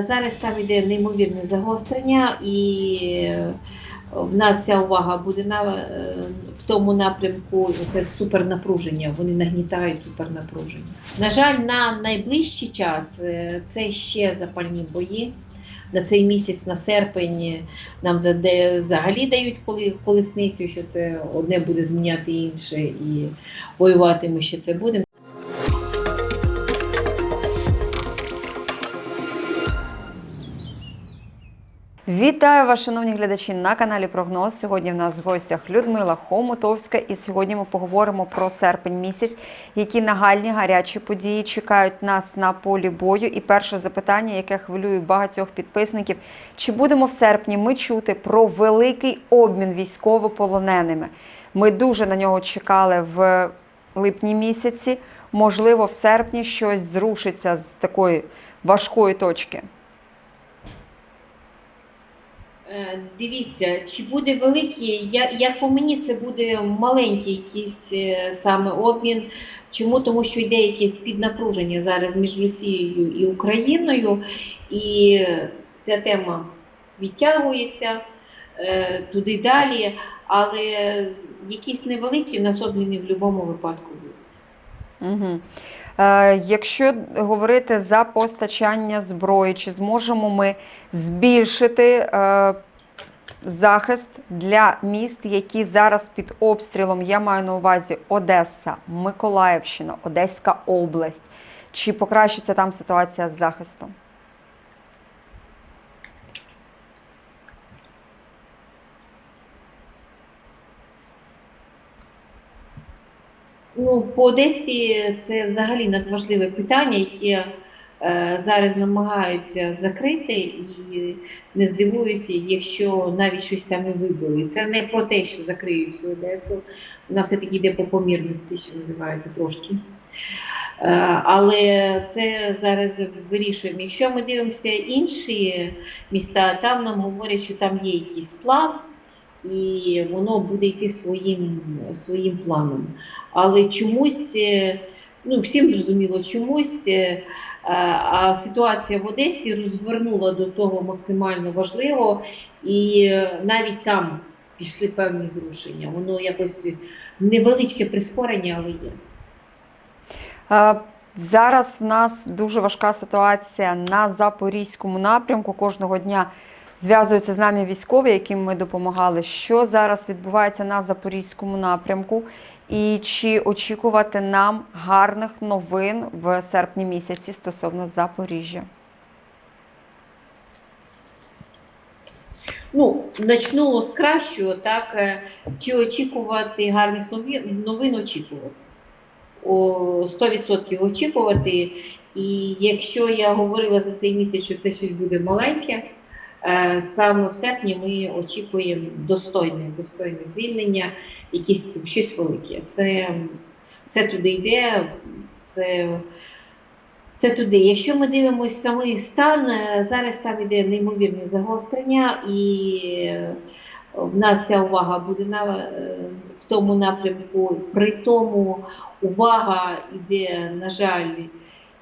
Зараз там йде неймовірне загострення, і е, в нас вся увага буде на, е, в тому напрямку. Це супернапруження. Вони нагнітають супернапруження. На жаль, на найближчий час е, це ще запальні бої. На цей місяць, на серпень, е, нам взагалі дають колесницю, що це одне буде зміняти інше, і воювати ми ще це будемо. Вітаю вас, шановні глядачі на каналі Прогноз. Сьогодні в нас в гостях Людмила Хомутовська, і сьогодні ми поговоримо про серпень місяць, які нагальні гарячі події чекають нас на полі бою. І перше запитання, яке хвилює багатьох підписників: чи будемо в серпні ми чути про великий обмін військовополоненими? Ми дуже на нього чекали в липні місяці. Можливо, в серпні щось зрушиться з такої важкої точки. Е, Дивіться, чи буде великий, як по мені, це буде маленький якийсь е, саме обмін. Чому? Тому що йде якесь піднапруження зараз між Росією і Україною, і ця тема відтягується е, туди далі, але якісь невеликі в нас обміни в будь-якому випадку будуть. Угу. Е, якщо говорити за постачання зброї, чи зможемо ми збільшити е, захист для міст, які зараз під обстрілом? Я маю на увазі Одеса, Миколаївщина, Одеська область. Чи покращиться там ситуація з захистом? Ну, по Одесі це взагалі надважливе питання, яке е, зараз намагаються закрити, і не здивуюся, якщо навіть щось там і вибили. Це не про те, що закриють всю Одесу. Вона все-таки йде по помірності, що називається трошки. Е, але це зараз вирішуємо. Якщо ми дивимося інші міста, там нам говорять, що там є якийсь план, і воно буде йти своїм, своїм планом. Але чомусь, е, ну всім зрозуміло, чомусь, е, а ситуація в Одесі розвернула до того максимально важливо, і е, навіть там пішли певні зрушення. Воно якось невеличке прискорення, але є. Зараз в нас дуже важка ситуація на запорізькому напрямку. Кожного дня зв'язуються з нами військові, яким ми допомагали. Що зараз відбувається на запорізькому напрямку, і чи очікувати нам гарних новин в серпні місяці стосовно Запоріжжя? Ну, начну з кращого, так е, чи очікувати гарних новин, новин очікувати. О, 100% очікувати. І якщо я говорила за цей місяць, що це щось буде маленьке, саме в серпні ми очікуємо достойне, достойне звільнення, якесь щось велике. Це, це туди йде, це, це туди. Якщо ми дивимося самий стан, е, зараз там йде неймовірне загострення, і е, в нас вся увага буде на, е, в тому напрямку. При тому увага йде, на жаль,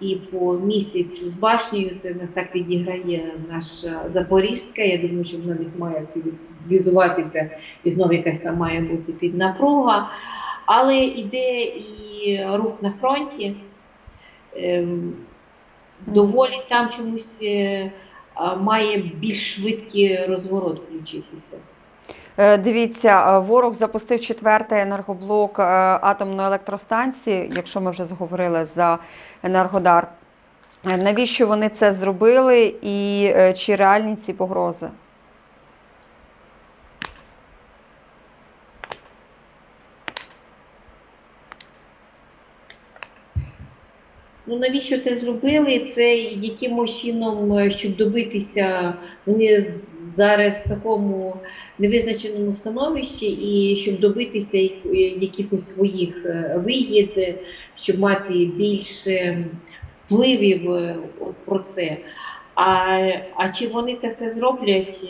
і по місяцю з башнею. Це нас так відіграє наша Запорізька. Я думаю, що вона десь має активізуватися, і знову якась там має бути піднапруга. Але йде і рух на фронті. Ем, Доволі там чомусь е, має більш швидкий розворот включитися. Е, Дивіться, е, ворог запустив четвертий енергоблок е, атомної електростанції, якщо ми вже зговорили за Енергодар. Навіщо вони це зробили і чи реальні ці погрози? Ну навіщо це зробили? Це якимось чином, е, щоб добитися, вони зараз в такому невизначеному становищі, і щоб добитися е, якихось своїх е, вигід, щоб мати більше впливів про це. А, а чи вони це все зроблять?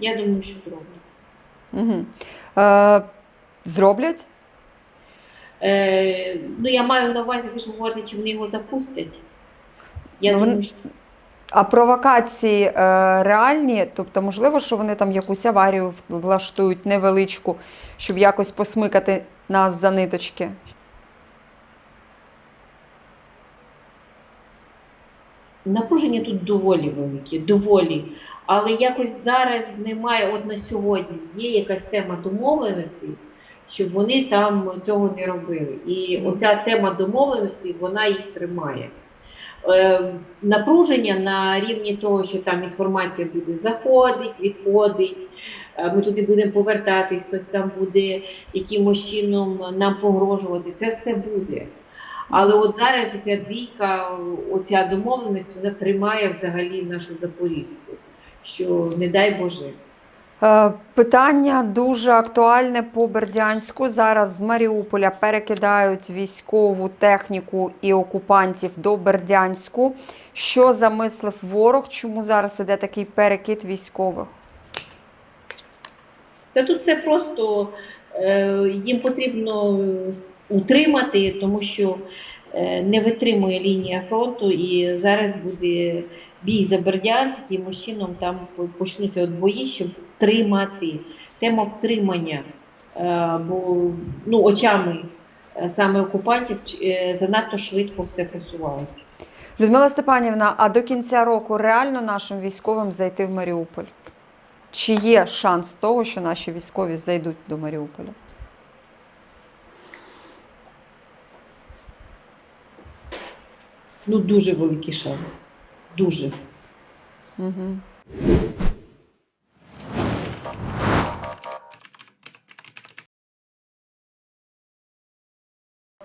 Я думаю, що зроблять. Угу. Е, зроблять? Е, ну, я маю на увазі, ви ж говорите, чи вони його запустять. Я Ну, думаю, що А провокації е, реальні, тобто, можливо, що вони там якусь аварію влаштують невеличку, щоб якось посмикати нас за ниточки. Напруження тут доволі велике, доволі. Але якось зараз немає, от на сьогодні є якась тема домовленості, щоб вони там цього не робили. І оця тема домовленості, вона їх тримає. Е, напруження на рівні того, що там інформація буде заходить, відходить, е, ми туди будемо повертатись, хтось там буде якимось чином нам погрожувати. Це все буде. Але от зараз оця двійка, оця домовленість, вона тримає взагалі нашу Запорізьку, що не дай Боже. Е, Питання дуже актуальне по Бердянську. Зараз з Маріуполя перекидають військову техніку і окупантів до Бердянську. Що замислив ворог? Чому зараз іде такий перекид військових? Та тут все просто е, їм потрібно утримати, тому що не витримує лінія фронту, і зараз буде бій за Бердянськ, якимось чином там почнуться от бої, щоб втримати. Тема втримання, е, бо ну, очами е, саме окупантів е, занадто швидко все просувається. Людмила Степанівна, а до кінця року реально нашим військовим зайти в Маріуполь? Чи є шанс того, що наші військові зайдуть до Маріуполя? Ну, дуже великий шанс. Дуже. Угу.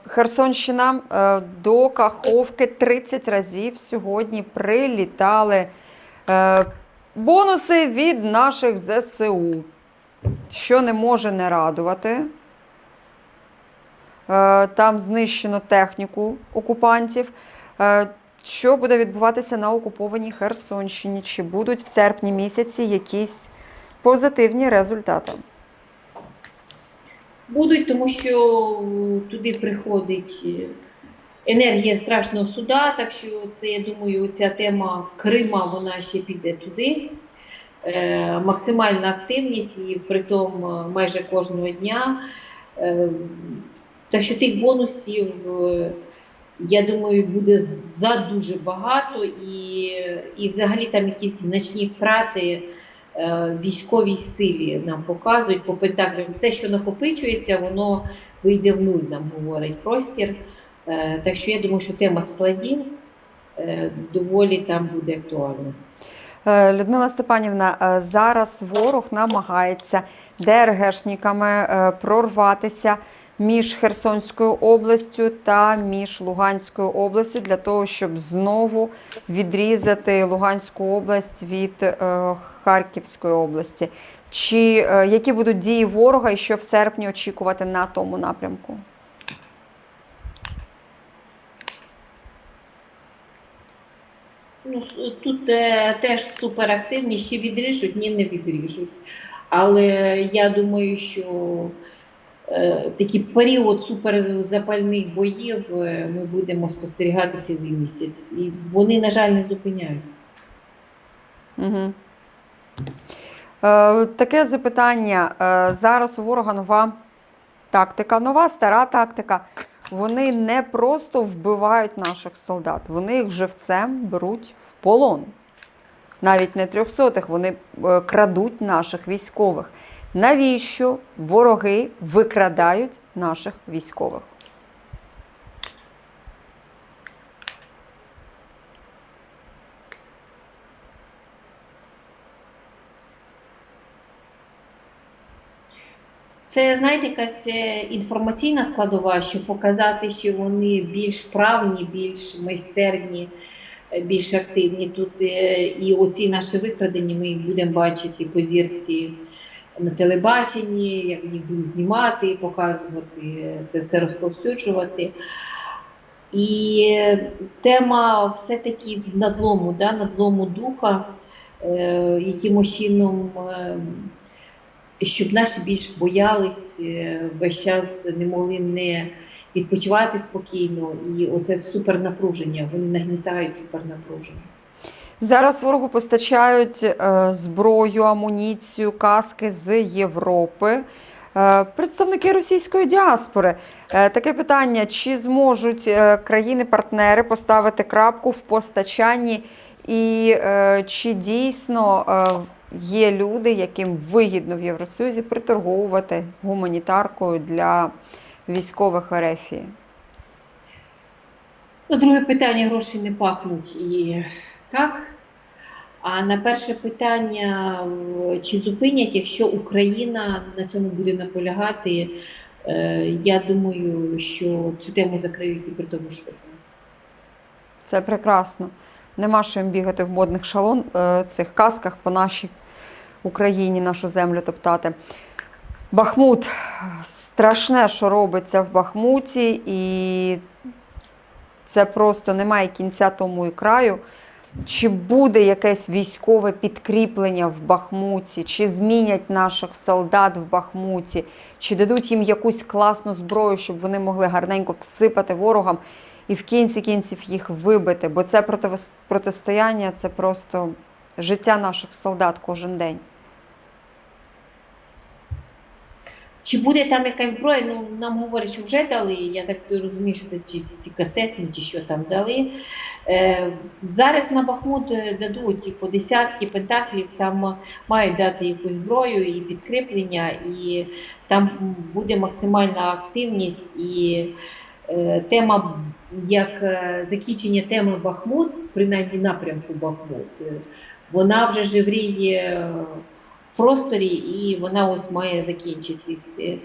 Херсонщина е, до Каховки 30 разів сьогодні прилітали е, бонуси від наших ЗСУ, що не може не радувати. Е, Там знищено техніку окупантів. Е, Що буде відбуватися на окупованій Херсонщині? Чи будуть в серпні місяці якісь позитивні результати? Будуть, тому що туди приходить е, енергія страшного суда, так що це, я думаю, ця тема Крима, вона ще піде туди. Е, максимальна активність і притом е, майже кожного дня. Е, так що тих бонусів, я думаю, буде за дуже багато, і, і взагалі там якісь значні втрати е, військовій силі нам показують по пентаклям. Все, що накопичується, воно вийде в нуль, нам говорить простір. Е, Так що я думаю, що тема складів е, доволі там буде актуальна. Е, Людмила Степанівна, е, зараз ворог намагається ДРГшниками е, прорватися між Херсонською областю та між Луганською областю для того, щоб знову відрізати Луганську область від е, Харківської області. Чи е, які будуть дії ворога і що в серпні очікувати на тому напрямку? Ну, тут е, теж суперактивні, ще відріжуть, ні, не відріжуть. Але я думаю, що такий період суперзапальних боїв е, ми будемо спостерігати цілий місяць. І вони, на жаль, не зупиняються. Угу. Е, таке запитання. Е, зараз у ворога нова тактика, нова стара тактика. Вони не просто вбивають наших солдат, вони їх живцем беруть в полон. Навіть не трьохсотих, вони е, крадуть наших військових. Навіщо вороги викрадають наших військових? Це, знаєте, якась е, інформаційна складова, щоб показати, що вони більш вправні, більш майстерні, е, більш активні. Тут е, і оці наші викрадені ми будемо бачити по зірці на телебаченні, як їх будуть знімати, показувати, це все розповсюджувати. І тема все-таки надлому, да, надлому духа, е, якимось чином. е, щоб наші більш боялись е, весь час не могли не відпочивати спокійно, і оце супернапруження. Вони нагнітають супернапруження. Зараз ворогу постачають е, зброю, амуніцію, каски з Європи. Е, Представники російської діаспори. Е, Таке питання: чи зможуть країни-партнери поставити крапку в постачанні, і чи дійсно є люди, яким вигідно в Євросоюзі приторговувати гуманітаркою для військових? Ну, друге питання гроші не пахнуть і так. А на перше питання, чи зупинять, якщо Україна на цьому буде наполягати, е, я думаю, що цю тему закриють і при тому швидко. Це прекрасно. Нема що їм бігати в модних шалон е, цих касках по нашій Україні, нашу землю топтати. Бахмут. Страшне, що робиться в Бахмуті, і це просто немає кінця тому і краю. Чи буде якесь військове підкріплення в Бахмуті, чи змінять наших солдат в Бахмуті, чи дадуть їм якусь класну зброю, щоб вони могли гарненько всипати ворогам і в кінці кінців їх вибити, бо це протистояння це просто життя наших солдат кожен день. Чи буде там якась зброя? Ну, нам говорять, що вже дали. Я так розумію, що це ці, ці касетні, чи що там дали. Е, зараз на Бахмут е, дадуть по десятки пентаклів, там мають дати якусь зброю і підкріплення, і там буде максимальна активність і е, тема, як е, закінчення теми Бахмут, принаймні напрямку Бахмут, е, вона вже живріє в просторі і вона ось має закінчитись. Е,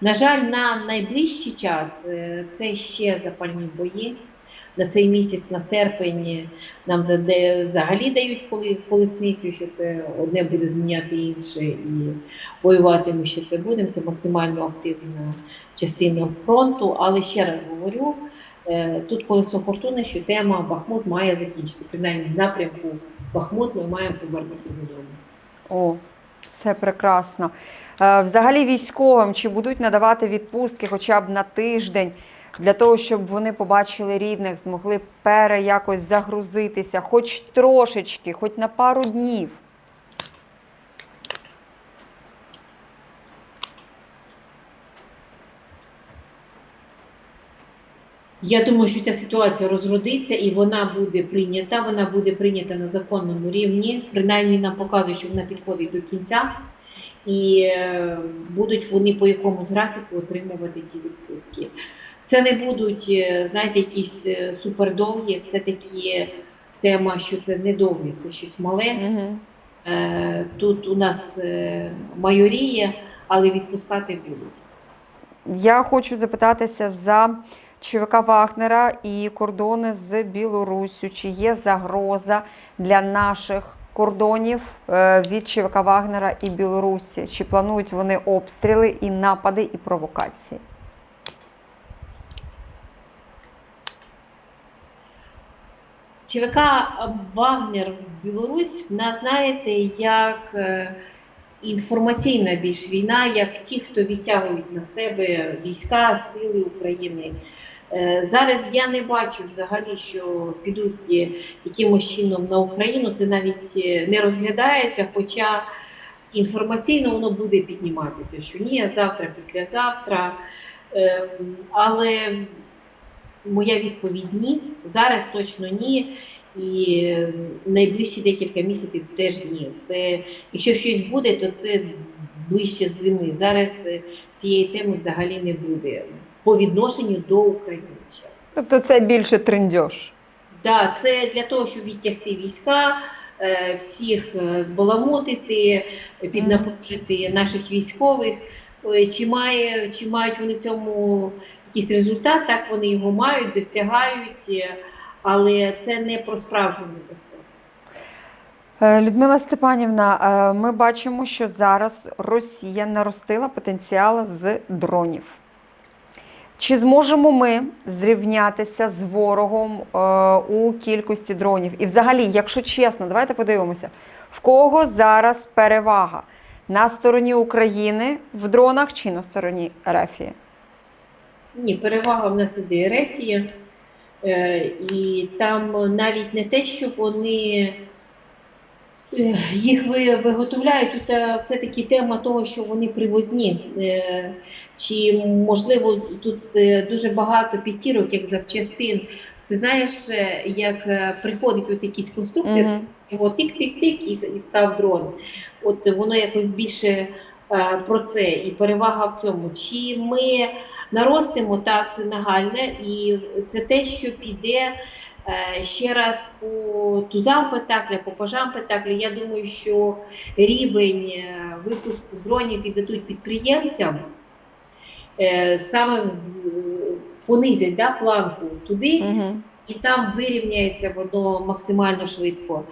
На жаль, на найближчий час е, це ще запальні бої. На цей місяць, на серпень, нам взагалі дають колесницю, що це одне буде зміняти інше, і воювати ми ще це будемо. Це максимально активна частина фронту. Але ще раз говорю, е, тут колесо фортуни, що тема Бахмут має закінчити. Принаймні в напрямку Бахмут ми маємо повернути додому. О, це прекрасно. Е, Взагалі військовим чи будуть надавати відпустки хоча б на тиждень для того, щоб вони побачили рідних, змогли пере якось загрузитися, хоч трошечки, хоч на пару днів. Я думаю, що ця ситуація розродиться і вона буде прийнята. Вона буде прийнята на законному рівні. Принаймні нам показують, що вона підходить до кінця, і е, будуть вони по якомусь графіку отримувати ті відпустки. Це не будуть, е, знаєте, якісь е, супердовгі, все-таки тема, що це не довгі, це щось мале. Угу. Е, Тут у нас майоріє, але відпускати будуть. Я хочу запитатися за ЧВК Вагнера і кордони з Білоруссю. Чи є загроза для наших кордонів від ЧВК Вагнера і Білорусі? Чи планують вони обстріли і напади і провокації? ЧВК Вагнер в Білорусь в нас, знаєте, як е, інформаційна більш війна, як ті, хто відтягують на себе війська, сили України. Е, Зараз я не бачу взагалі, що підуть е, якимось чином на Україну. Це навіть не розглядається, хоча інформаційно воно буде підніматися, що ні, завтра, післязавтра. Ем, Але моя відповідь ні. Зараз точно ні. І е, найближчі декілька місяців теж ні. Це якщо щось буде, то це ближче з зими. Зараз е, цієї теми взагалі не буде по відношенню до України. Тобто це більше трендьош. Да, це для того, щоб відтягти війська, е, всіх е, збаламутити, піднапружити наших військових. Чи, має, чи мають вони в цьому якийсь результат? Так вони його мають, досягають, е, але це не про справжню небезпеку. Е, Людмила Степанівна, е, ми бачимо, що зараз Росія наростила потенціал з дронів. Чи зможемо ми зрівнятися з ворогом у кількості дронів? І взагалі, якщо чесно, давайте подивимося, в кого зараз перевага? На стороні України в дронах чи на стороні Рефії? Ні, перевага в нас іде Ерефія. Е, і там навіть не те, що вони Е, Їх ви- виготовляють. Тут е, все-таки тема того, що вони привозні. Чи можливо тут дуже багато п'ятірок, як запчастин. Ти знаєш, як приходить от якийсь конструктор, Мгм. його тик-тик-тик і, і став дрон. От воно якось більше про це і перевага в цьому. Чи ми наростимо так, це нагальне, і це те, що піде е, ще раз по тузам петакля, по пажам петакля. Я думаю, що рівень е, випуску дронів віддадуть підприємцям. е, Саме понизять да, планку туди, Мгм. і там вирівняється воно максимально швидко.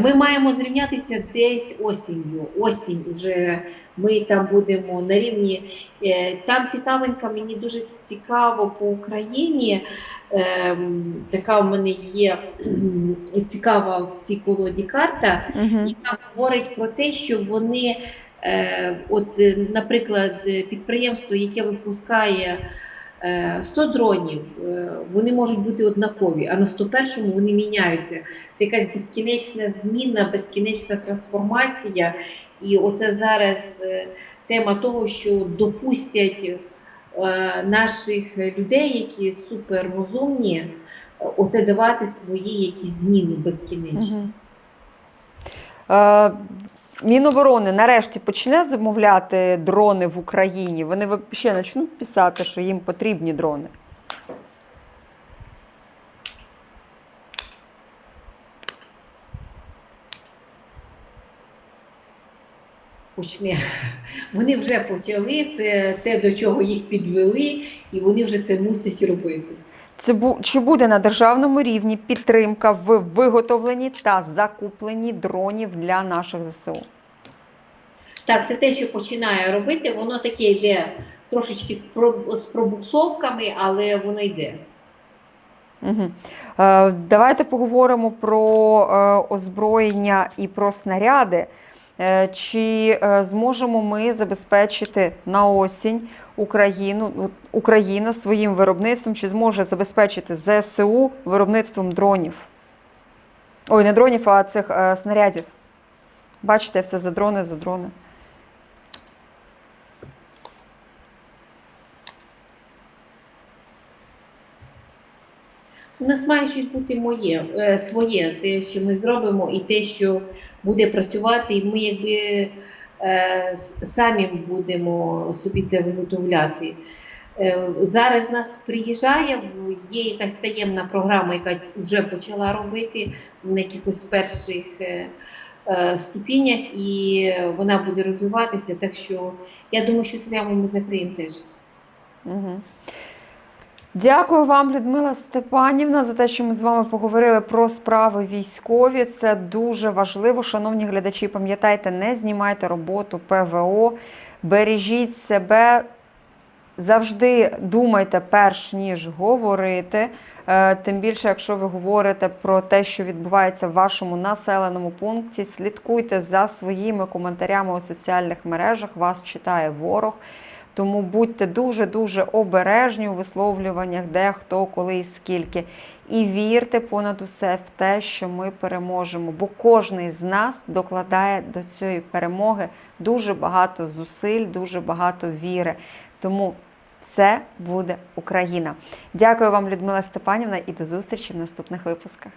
Ми маємо зрівнятися десь осінню. Осінь вже ми там будемо на рівні. Е, Там цікавенька, мені дуже цікаво по Україні. Ем, Така в мене є цікава в цій колоді карта яка говорить про те, що вони, е, от, е, наприклад, підприємство, яке випускає 100 дронів, е, вони можуть бути однакові, а на 101-му вони міняються. Це якась безкінечна зміна, безкінечна трансформація. І оце зараз е, тема того, що допустять е, наших людей, які суперрозумні, е, оце давати свої якісь зміни безкінечні. Мгм. Міноборони нарешті почне замовляти дрони в Україні. Вони ще почнуть писати, що їм потрібні дрони. почне. Вони вже почали, це те, до чого їх підвели, і вони вже це мусять робити. Чи буде на державному рівні підтримка в виготовленні та закупленні дронів для наших ЗСУ? Так, це те, що починає робити, воно таке йде трошечки з про- з пробуксовками, але воно йде. Угу. Давайте поговоримо про е, озброєння і про снаряди. Е, чи е, зможемо ми забезпечити на осінь Україну, Україна своїм виробництвом, чи зможе забезпечити ЗСУ виробництвом дронів? Ой, не дронів, а цих е, снарядів. Бачите, все за дрони, за дрони. У нас має щось бути моє, е, своє, те, що ми зробимо, і те, що буде працювати, і ми якби е, самі будемо собі це виготовляти. Е, Зараз в нас приїжджає, є якась таємна програма, яка вже почала робити на якихось перших ступінях, і вона буде розвиватися. Так що я думаю, що тему ми закриємо теж. Угу. Дякую вам, Людмила Степанівна, за те, що ми з вами поговорили про справи військові. Це дуже важливо. Шановні глядачі, пам'ятайте, не знімайте роботу ПВО, бережіть себе. Завжди думайте, перш ніж говорити. Е, Тим більше, якщо ви говорите про те, що відбувається в вашому населеному пункті, слідкуйте за своїми коментарями у соціальних мережах. Вас читає ворог. Тому будьте дуже-дуже обережні у висловлюваннях, де хто, коли і скільки. І вірте понад усе в те, що ми переможемо. Бо кожен з нас докладає до цієї перемоги дуже багато зусиль, дуже багато віри. Тому все буде Україна. Дякую вам, Людмила Степанівна, і до зустрічі в наступних випусках.